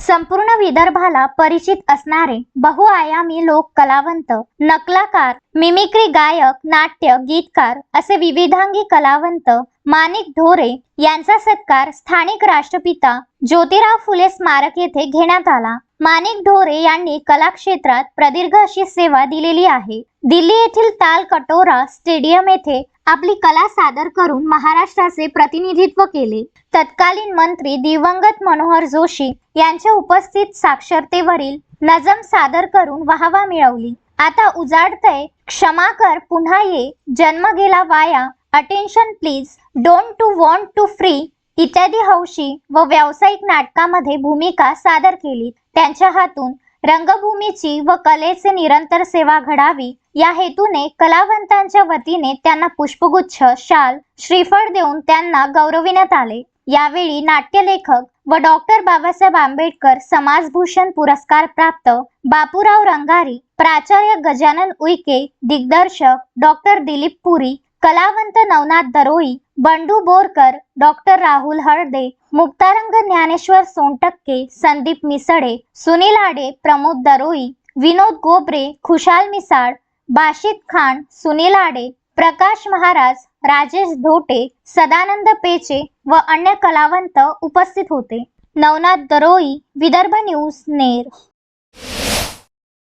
संपूर्ण विदर्भाला परिचित असणारे बहुआयामी लोक कलावंत नकलाकार मिमिक्री गायक नाट्य गीतकार असे विविधांगी कलावंत माणिक ढोरे यांचा सत्कार स्थानिक राष्ट्रपिता ज्योतिराव फुले स्मारक येथे घेण्यात आला. माणिक ढोरे यांनी कला क्षेत्रात प्रदीर्घ अशी सेवा दिलेली आहे. दिल्ली येथील ताल कटोरा स्टेडियम येथे आपली कला सादर करून महाराष्ट्राचे प्रतिनिधित्व केले. तत्कालीन मंत्री दिवंगत मनोहर जोशी यांच्या उपस्थित साक्षरतेवरील नजम सादर करून वाहवा मिळवली. आता उजाडतय क्षमा कर पुन्हा ये जन्म गेला वाया attention please don't to want to free इत्यादी हौशी व व्यावसायिक नाटकामध्ये भूमिका सादर केली त्यांच्या हातून रंगभूमीची व कलेचे निरंतर सेवा घडावी या हेतूने कलावंतांच्या वतीने त्यांना पुष्पगुच्छ शाल श्रीफळ देऊन त्यांना गौरविण्यात आले. यावेळी नाट्यलेखक व डॉक्टर बाबासाहेब आंबेडकर समाजभूषण पुरस्कार प्राप्त बापूराव रंगारी प्राचार्य गजानन उईके दिग्दर्शक डॉक्टर दिलीप पुरी कलावंत नवनाथ दरोई बंडू बोरकर डॉक्टर राहुल हळदे मुक्तारंग ज्ञानेश्वर सोनटक्के संदीप मिसळे सुनील आडे प्रमोद दरोई विनोद गोबरे खुशाल मिसाळ बाशिद खान सुनील आडे प्रकाश महाराज राजेश धोटे सदानंद पेचे व अन्य कलावंत उपस्थित होते. नवनाथ दरोई विदर्भ न्यूज नेर.